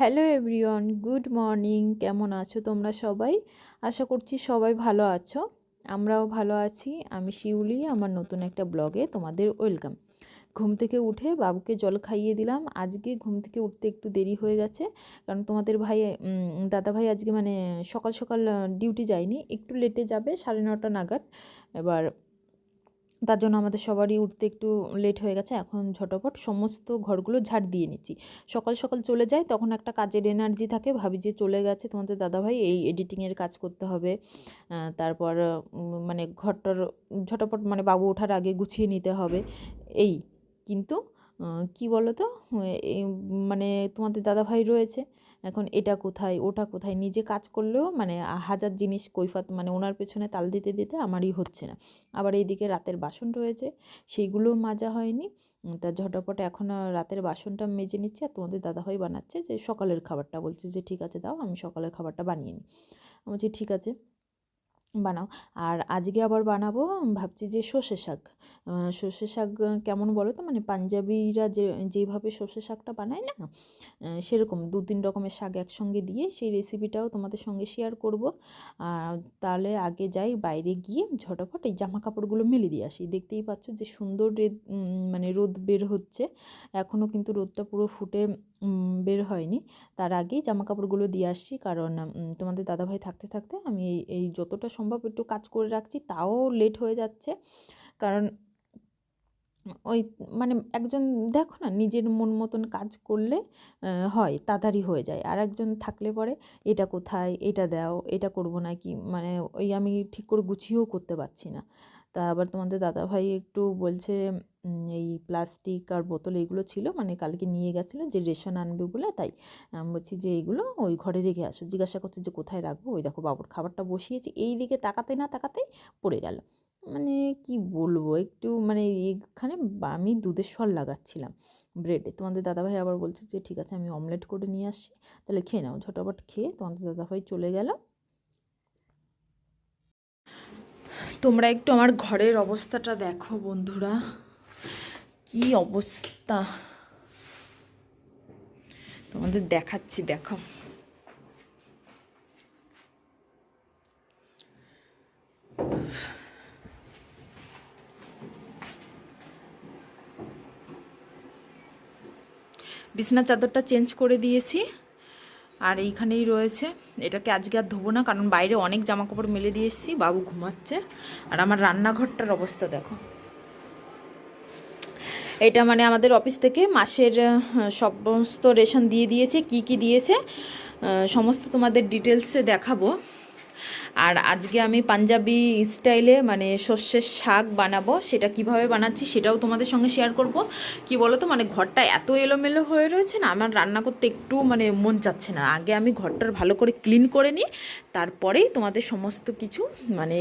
Hello everyone good morning কেমন আছো তোমরা সবাই? আশা করছি সবাই ভালো আছো। আমরাও ভালো আছি। আমি শিউলি, আমার নতুন একটা ব্লগে তোমাদের ওয়েলকাম। ঘুম থেকে উঠে বাবুকে জল খাইয়ে দিলাম। আজকে ঘুম থেকে উঠতে একটু দেরি হয়ে গেছে, কারণ তোমাদের ভাই দাদা ভাই আজকে মানে সকাল সকাল ডিউটি যায়নি। একটু লেটে যাবে, সাড়ে নটা নাগাদ। এবার তার জন্য আমাদের সবারই উঠতে একটু লেট হয়ে গেছে, এখন ঝটপট সমস্ত ঘরগুলো ঝাড় দিয়ে নিচ্ছি। সকাল সকাল চলে যাই, তখন একটা কাজের এনার্জি থাকে, ভাবি যে চলে গেছে তোমাদের দাদাভাই, এই এডিটিংয়ের কাজ করতে হবে। তারপর মানে ঘরটার ঝটপট মানে বাবু ওঠার আগে গুছিয়ে নিতে হবে, এই। কিন্তু কি বলো তো মানে তোমাদের দাদাভাই রয়েছে এখন এটা কোথায়, ওটা কোথায়, নিজে কাজ করলেও মানে হাজার জিনিস কৈফাত মানে ওনার পেছনে তাল দিতে দিতে আমারই হচ্ছে না। আবার এইদিকে রাতের বাসন রয়েছে সেইগুলো মাজা হয়নি। তা ঝটাপট এখন রাতের বাসনটা মেজে নিচ্ছে আর তোমাদের দাদাভাই বানাচ্ছে যে সকালের খাবারটা। বলছে যে, ঠিক আছে, দাও, আমি সকালের খাবারটা বানিয়ে নিই। আমি বলছি, ঠিক আছে। বানাও। আর আজকে আবার বানাবো ভাবছি যে সর্ষে শাক। সর্ষে শাক কেমন বলো তো? মানে পাঞ্জাবিরা যে যেইভাবে সর্ষে শাকটা বানায় না সেরকম দু তিন রকমের শাক একসঙ্গে দিয়ে সেই রেসিপিটাও তোমাদের সঙ্গে শেয়ার করব। তাহলে আগে যাই, বাইরে গিয়ে ঝটাফট এই জামা কাপড়গুলো মেলে দিয়ে আসি। দেখতেই পাচ্ছ যে সুন্দর রেদ মানে রোদ বের হচ্ছে। এখনও কিন্তু রোদটা পুরো ফুটে বের হয়নি। তার আগেই জামা কাপড়গুলো দিয়ে আসছি কারণ তোমাদের দাদাভাই থাকতে থাকতে আমি এই এই যতটা সম্ভব একটু কাজ করে রাখছি, তাও লেট হয়ে যাচ্ছে। কারণ ওই মানে একজন দেখো না, নিজের মন মতন কাজ করলে হয়, তাড়াতাড়ি হয়ে যায়। আর একজন থাকলে পরে, এটা কোথায়? এটা দাও, এটা করব নাকি? মানে ওই আমি ঠিক করে গুছিয়েও করতে পারছি না। তা আবার তোমাদের দাদাভাই একটু বলছে এই প্লাস্টিক আর বোতল এইগুলো ছিল মানে কালকে নিয়ে গেছিল, যে রেশন আনবে বলে, তাই বলছি যে এইগুলো ওই ঘরে রেখে আসো। জিজ্ঞাসা করছে যে কোথায় রাখব? ওই দেখো বাবুর খাবারটা বসিয়েছি, এই দিকে তাকাতে না তাকাতেই পড়ে গেল। মানে কি বলব, একটু মানে এখানে আমি দুধের সর লাগাচ্ছিলাম ব্রেডে তোমাদের দাদাভাই আবার বলছে যে, ঠিক আছে, আমি অমলেট করে নিয়ে আসছি, তাহলে খেয়ে নাও। ঝটাপট খেয়ে তোমাদের দাদাভাই চলে গেল। তোমরা একটু আমার ঘরের অবস্থাটা দেখো বন্ধুরা। কি অবস্থা? তোমাদের দেখাচ্ছি, দেখো। বিছনা চাদরটা চেঞ্জ করে দিয়েছি। আর এইখানেই রয়েছে। এটাকে আজকে আর ধোবো না, কারণ বাইরে অনেক জামা কাপড় মেলে দিয়ে এসেছি, বাবু ঘুমাচ্ছে। আর আমার রান্নাঘরটার অবস্থা দেখো। এটা মানে আমাদের অফিস থেকে মাসের সমস্ত রেশন দিয়ে দিয়েছে, কি কি দিয়েছে সমস্ত তোমাদের ডিটেলসে দেখাবো। আর আজকে আমি পাঞ্জাবি স্টাইলে মানে সর্ষের শাক বানাবো, সেটা কীভাবে বানাচ্ছি সেটাও তোমাদের সঙ্গে শেয়ার করব। কি বলো তো মানে ঘরটা এত এলোমেলো হয়ে রয়েছে না, আমার রান্না করতে একটু মানে মন যাচ্ছে না। আগে আমি ঘরটার ভালো করে ক্লিন করে নিই, তারপরেই তোমাদের সমস্ত কিছু মানে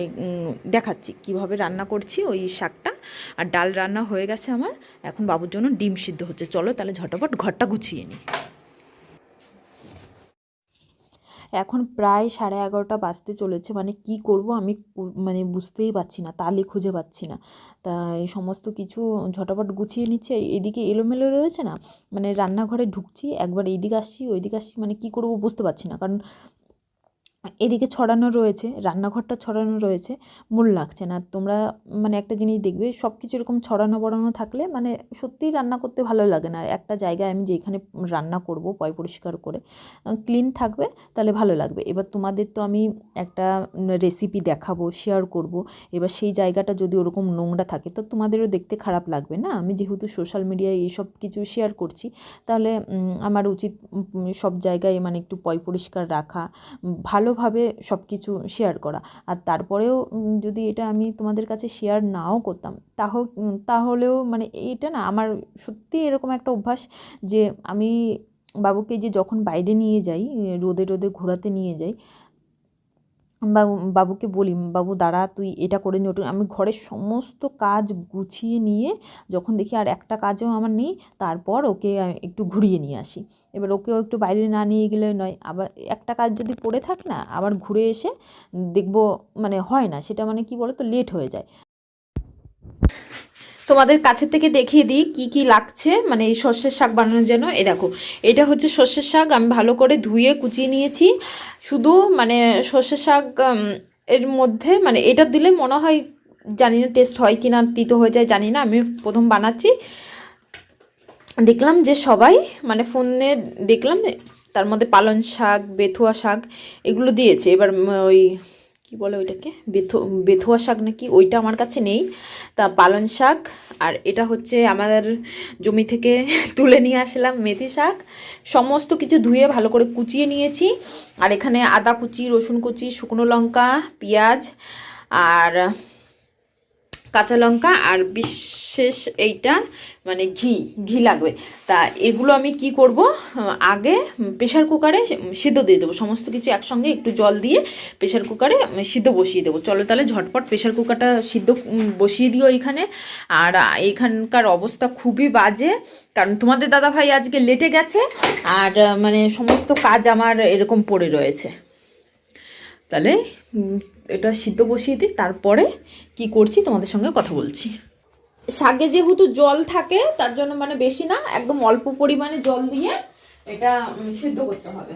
দেখাচ্ছি কীভাবে রান্না করছি ওই শাকটা। আর ডাল রান্না হয়ে গেছে আমার, এখন বাবুর জন্য ডিম সিদ্ধ হচ্ছে। চলো তাহলে ঝটপট ঘরটা গুছিয়ে নিই। এখন প্রায় সাড়ে এগারোটা বাজতে চলেছে। মানে কি করব আমি মানে বুঝতেই পারছি না, তালে খুঁজে পাচ্ছি না। তা এই সমস্ত কিছু ঝটাপট গুছিয়ে নিচ্ছে। এদিকে এলোমেলো রয়েছে না? মানে রান্নাঘরে ঢুকছি, একবার এইদিকে আসছি, ওইদিকে আসছি মানে কি করব বুঝতে পারছি না। কারণ এদিকে ছড়ানো রয়েছে, রান্নাঘরটা ছড়ানো রয়েছে, মূল লাগছে না। তোমরা মানে একটা জিনিস দেখবে সব কিছু এরকম ছড়ানো বড়ানো থাকলে মানে সত্যিই রান্না করতে ভালো লাগে না। একটা জায়গায় আমি যেখানে রান্না করব, পয় পরিষ্কার করে ক্লিন থাকবে, তাহলে ভালো লাগবে। এবার তোমাদের তো আমি একটা রেসিপি দেখাবো শেয়ার করব। এবার সেই জায়গাটা যদি ওরকম নোংরা থাকে, তো তোমাদেরও দেখতে খারাপ লাগবে না? আমি যেহেতু সোশ্যাল মিডিয়ায় এইসব কিছু শেয়ার করছি, তাহলে আমার উচিত সব জায়গায় মানে একটু পয় পরিষ্কার রাখা, ভালো ভালোভাবে সব কিছু শেয়ার করা। আর তারপরেও যদি এটা আমি তোমাদের কাছে শেয়ার নাও করতাম, তাহ তাহলেও মানে এটা না আমার সত্যি এরকম একটা অভ্যাস যে আমি বাবুকে যে যখন বাইরে নিয়ে যাই, রোদে রোদে ঘোরাতে নিয়ে যাই, বাবু, বাবুকে বলি, বাবু, দাঁড়া, তুই এটা করে নি। আমি ঘরের সমস্ত কাজ গুছিয়ে নিয়ে যখন দেখি আর একটা কাজও আমার নেই, তারপর ওকে একটু ঘুরিয়ে নিয়ে আসি। এবার ওকেও একটু বাইরে না নিয়ে গেলে নয়। আবার একটা কাজ যদি পড়ে থাকে না, আবার ঘুরে এসে দেখব মানে হয় না, সেটা মানে কি বলো তো লেট হয়ে যায়। তোমাদের কাছে থেকে দেখিয়ে দিই কি কি লাগছে মানে এই সর্ষের শাক বানানোর জন্য। এই দেখো, এটা হচ্ছে সর্ষের শাক, আমি ভালো করে ধুয়ে কুচিয়ে নিয়েছি। শুধু মানে সর্ষের শাক এর মধ্যে মানে এটা দিলে মনে হয় জানি না টেস্ট হয় কি না তিতো হয়ে যায়, জানি না, আমি প্রথম বানাচ্ছি। দেখলাম যে সবাই মানে ফোনে দেখলাম তার মধ্যে পালং শাক, বেথুয়া শাক এগুলো দিয়েছে। এবার ওই কি বলে ওইটাকে? বেথু, বেথুয়া শাক নাকি? ওইটা আমার কাছে নেই। তা পালং শাক আর এটা হচ্ছে আমাদের জমি থেকে তুলে নিয়ে আসলাম মেথি শাক। সমস্ত কিছু ধুয়ে ভালো করে কুচিয়ে নিয়েছি। আর এখানে আদা কুচি, রসুন কুচি, শুকনো লঙ্কা, পেঁয়াজ আর কাঁচা লঙ্কা আর বিশেষ এইটা মানে ঘি ঘি লাগবে। তা এগুলো আমি কি করব? আগে প্রেশার কুকারে সিদ্ধ দিয়ে দেবো। সমস্ত কিছু একসঙ্গে একটু জল দিয়ে প্রেশার কুকারে সিদ্ধ বসিয়ে দেবো। চলো তাহলে ঝটপট প্রেশার কুকারটা সিদ্ধ বসিয়ে দিও এইখানে আর এখানকার অবস্থা খুবই বাজে, কারণ তোমাদের দাদা ভাই আজকে লেটে গেছে আর মানে সমস্ত কাজ আমার এরকম পড়ে রয়েছে। তাহলে এটা সিদ্ধ বসিয়ে দিই, তারপরে কি করছি তোমাদের সঙ্গে কথা বলছি। শাকে যেহেতু জল থাকে, তার জন্য মানে বেশি না, একদম অল্প পরিমাণে জল দিয়ে এটা সিদ্ধ করতে হবে।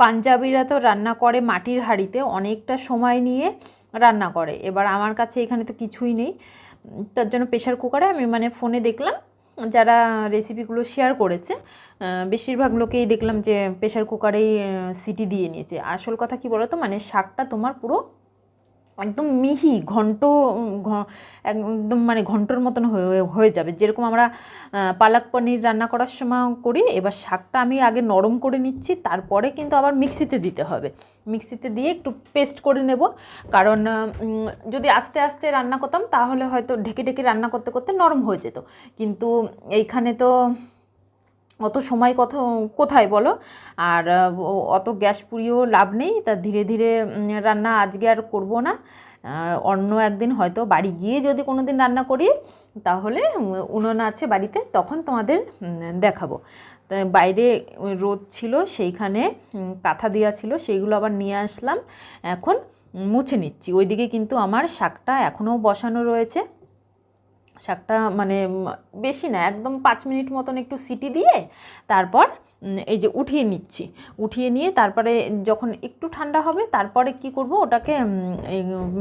পাঞ্জাবিরা তো রান্না করে মাটির হাঁড়িতে, অনেকটা সময় নিয়ে রান্না করে। এবার আমার কাছে এখানে তো কিছুই নেই। তার জন্য প্রেশার কুকারে আমি মানে ফোনে দেখলাম যারা রেসিপিগুলো শেয়ার করেছে বেশিরভাগ লোকেই দেখলাম যে প্রেশার কুকারেই সিটি দিয়ে নিয়েছে। আসল কথা কি বলো তো মানে শাকটা তোমার পুরো একদম মিহি, ঘন্ট একদম মানে ঘন্টর মতন হয়ে যাবে। যেরকম আমরা পালাক পনির রান্না করার সময় করি, এবার শাকটা আমি আগে নরম করে নিচ্ছি, তারপরে কিন্তু আবার মিক্সিতে দিতে হবে। মিক্সিতে দিয়ে একটু পেস্ট করে নেব, কারণ যদি আস্তে আস্তে রান্না করতাম, তাহলে হয়তো ঢেকে ঢেকে রান্না করতে করতে নরম হয়ে যেত। কিন্তু এইখানে তো অত সময় কত, কোথায় বলো? আর অত গ্যাস পুড়িয়েও লাভ নেই। তা ধীরে ধীরে রান্না আজকে আর করব না। অন্য একদিন হয়তো বাড়ি গিয়ে যদি কোনো দিন রান্না করি, তাহলে উনুন আছে বাড়িতে, তখন তোমাদের দেখাবো। বাইরে রোদ ছিল, সেইখানে কাঁথা দেওয়া ছিল, সেইগুলো আবার নিয়ে আসলাম। এখন মুছে নিচ্ছি। ওইদিকে কিন্তু আমার শাকটা এখনও বসানো রয়েছে। শাকটা মানে বেশি না, একদম পাঁচ মিনিট মতন একটু সিটি দিয়ে তারপর এই যে উঠিয়ে নিচ্ছি। উঠিয়ে নিয়ে তারপরে যখন একটু ঠান্ডা হবে, তারপরে কি করব, ওটাকে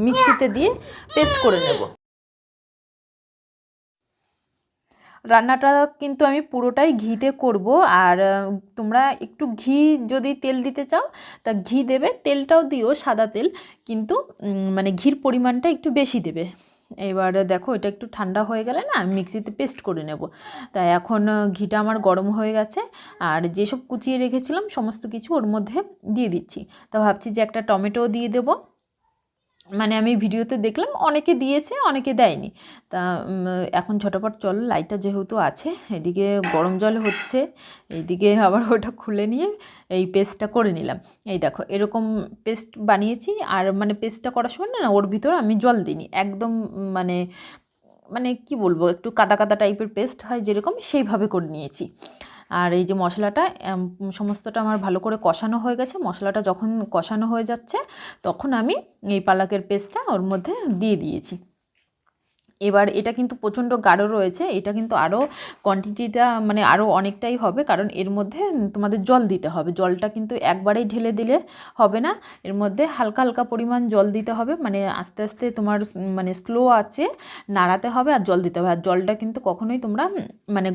মিক্সিতে দিয়ে পেস্ট করে নেব। রান্নাটা কিন্তু আমি পুরোটাই ঘিতে করব, আর তোমরা একটু ঘি যদি তেল দিতে চাও, তা ঘি দেবে, তেলটাও দিও সাদা তেল, কিন্তু মানে ঘির পরিমাণটা একটু বেশি দেবে। এবার দেখো, এটা একটু ঠান্ডা হয়ে গেলে না মিক্সিতে পেস্ট করে নেব। তাই এখন ঘিটা আমার গরম হয়ে গেছে, আর যেসব কুচিয়ে রেখেছিলাম সমস্ত কিছু ওর মধ্যে দিয়ে দিচ্ছি। তা ভাবছি যে একটা টমেটো দিয়ে দেবো। মানে আমি ভিডিওতে দেখলাম অনেকে দিয়েছে, অনেকে দেয়নি। তা এখন ঝটাপট চল, লাইটটা যেহেতু আছে, এদিকে গরম জল হচ্ছে এইদিকে আবার ওটা খুলে নিয়ে এই পেস্টটা করে নিলাম। এই দেখো, এরকম পেস্ট বানিয়েছি, আর মানে পেস্টটা করার সময় না ওর ভিতর আমি জল দিইনি। একদম মানে মানে কি বলব, একটু কাদা কাদা টাইপের পেস্ট হয় যেরকম, সেইভাবে করে নিয়েছি। আর এই যে মশলাটা সমস্তটা আমার ভালো করে কষানো হয়ে গেছে। মশলাটা যখন কষানো হয়ে যাচ্ছে, তখন আমি এই পালাকের পেস্টটা ওর মধ্যে দিয়ে দিয়েছি। এবার এটা কিন্তু প্রচণ্ড গাঢ় রয়েছে, এটা কিন্তু আরও কোয়ান্টিটিটা মানে আরও অনেকটাই হবে, কারণ এর মধ্যে তোমাদের জল দিতে হবে। জলটা কিন্তু একবারেই ঢেলে দিলে হবে না, এর মধ্যে হালকা হালকা পরিমাণ জল দিতে হবে মানে আস্তে আস্তে তোমার মানে স্লো আছে, নাড়াতে হবে আর জল দিতে হবে। আর জলটা কিন্তু কখনোই তোমরা মানে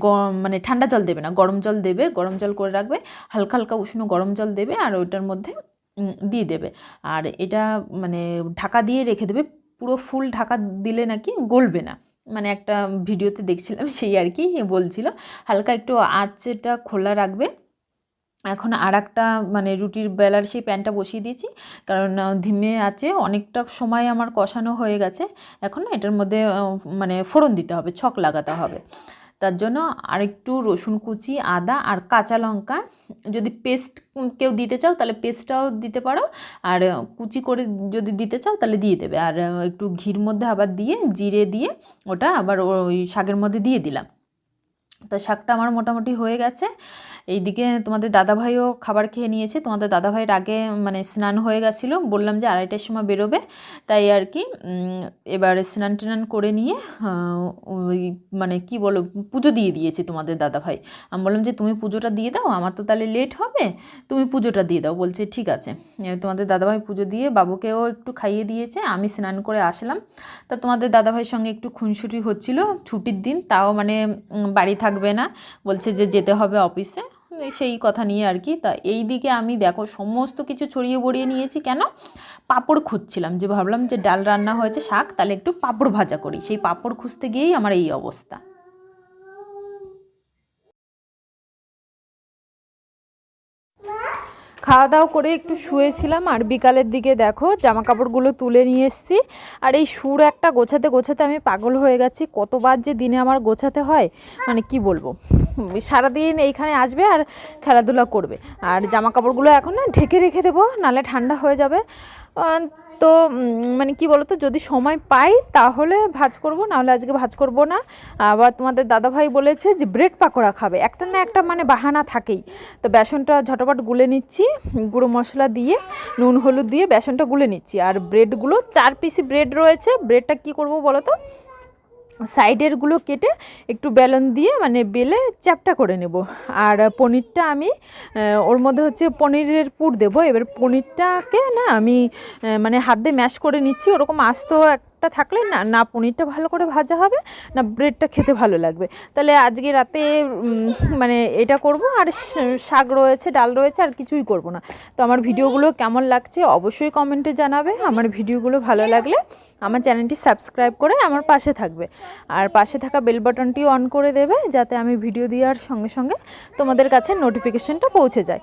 মানে ঠান্ডা জল দেবে না, গরম জল দেবে, গরম জল করে রাখবে, হালকা হালকা উষ্ণ গরম জল দেবে আর ওইটার মধ্যে দিয়ে দেবে। আর এটা মানে ঢাকা দিয়ে রেখে দেবে পুরো ফুল ঢাকা দিলে নাকি গলবে না। মানে একটা ভিডিওতে দেখছিলাম, সেই আর কি বলছিল। হালকা একটু আঁচটা খোলা রাখবে। এখন আর একটা মানে রুটির বেলার সেই প্যানটা বসিয়ে দিয়েছি। কারণ ধিমে আছে, অনেকটা সময় আমার কষানো হয়ে গেছে। এখন এটার মধ্যে মানে ফোড়ন দিতে হবে, ছক লাগাতে হবে। তার জন্য আরেকটু রসুন কুচি, আদা আর কাঁচা লঙ্কা। যদি পেস্ট কেউ দিতে চাও তাহলে পেস্টটাও দিতে পারো। আর কুচি করে যদি দিতে চাও তাহলে দিয়ে দেবে। আর একটু ঘির মধ্যে আবার দিয়ে, জিরে দিয়ে ওটা আবার ওই শাকের মধ্যে দিয়ে দিলাম। তো শাকটা আমার মোটামুটি হয়ে গেছে। এইদিকে তোমাদের দাদাভাইও খাবার খেয়ে নিয়েছে। তোমাদের দাদাভাইয়ের আগে মানে স্নান হয়ে গেছিল। বললাম যে আড়াইটার সময় বেরোবে। তাই আর কি এবার স্নান টান করে নিয়ে ওই মানে কি বলো পুজো দিয়ে দিয়েছে তোমাদের দাদাভাই। আমি বললাম যে, তুমি পুজোটা দিয়ে দাও, আমার তো তাহলে লেট হবে। তুমি পুজোটা দিয়ে দাও। বলছে, ঠিক আছে। তোমাদের দাদাভাই পুজো দিয়ে বাবুকেও একটু খাইয়ে দিয়েছে। আমি স্নান করে আসলাম। তা তোমাদের দাদাভাইয়ের সঙ্গে একটু খুনসুটি হচ্ছিল ছুটির দিন। তাও মানে বাড়ি থাকবে না। বলছে যে, যেতে হবে অফিসে। সেই কথা নিয়ে আর কি। তা এই দিকে আমি দেখো সমস্ত কিছু ছড়িয়ে বড়িয়ে নিয়েছি। কেন? পাঁপড় খুঁজছিলাম, যে ভাবলাম যে ডাল রান্না হয়েছে শাক, তাহলে একটু পাঁপড় ভাজা করি। সেই পাঁপড় খুঁজতে গিয়েই আমার এই অবস্থা। খাওয়া দাওয়া করে একটু শুয়েছিলাম আর বিকালের দিকে দেখো জামা কাপড়গুলো তুলে নিয়ে এসছি। আর এই সুর একটা গোছাতে গোছাতে আমি পাগল হয়ে গেছি। কতবার যে দিনে আমার গোছাতে হয় মানে কি বলব? সারাদিন এইখানে আসবে আর খেলাধুলা করবে। আর জামা কাপড়গুলো এখন না ঢেকে রেখে দেবো, নালে ঠান্ডা হয়ে যাবে। তো মানে কি বলতো, যদি সময় পাই তাহলে ভাজ করব, নাহলে আজকে ভাজ করব না। আবার তোমাদের দাদাভাই বলেছে যে ব্রেড পাকোড়া খাবে। একটা না একটা মানে বাহানা থাকেই। তো বেসনটা ঝটপট গুলে নিচ্ছি, গুঁড়ো মশলা দিয়ে, নুন, হলুদ দিয়ে বেসনটা গুলে নিচ্ছি। আর ব্রেডগুলো, চার পিসি ব্রেড রয়েছে। ব্রেডটা কি করব বলো তো সাইডেরগুলো কেটে একটু বেলন দিয়ে মানে বেলে চ্যাপটা করে নেব। আর পনিরটা আমি ওর মধ্যে হচ্ছে পনিরের পুর দেবো। এবার পনিরটাকে না আমি মানে হাত দিয়ে ম্যাশ করে নিচ্ছি। ওরকম আস্ত একটা থাকলে না না পনিরটা ভালো করে ভাজা হবে, না ব্রেডটা খেতে ভালো লাগবে। তাহলে আজকে রাতে মানে এটা করব, আর শাক রয়েছে, ডাল রয়েছে, আর কিছুই করব না। তো আমার ভিডিওগুলো কেমন লাগছে অবশ্যই কমেন্টে জানাবে, আমার ভিডিওগুলো ভালো লাগলে আমার চ্যানেলটি সাবস্ক্রাইব করে আমার পাশে থাকবে। আর পাশে থাকা বেল বাটনটিও অন করে দেবে, যাতে আমি ভিডিও দেওয়ার সঙ্গে সঙ্গে তোমাদের কাছে নোটিফিকেশনটা পৌঁছে যায়।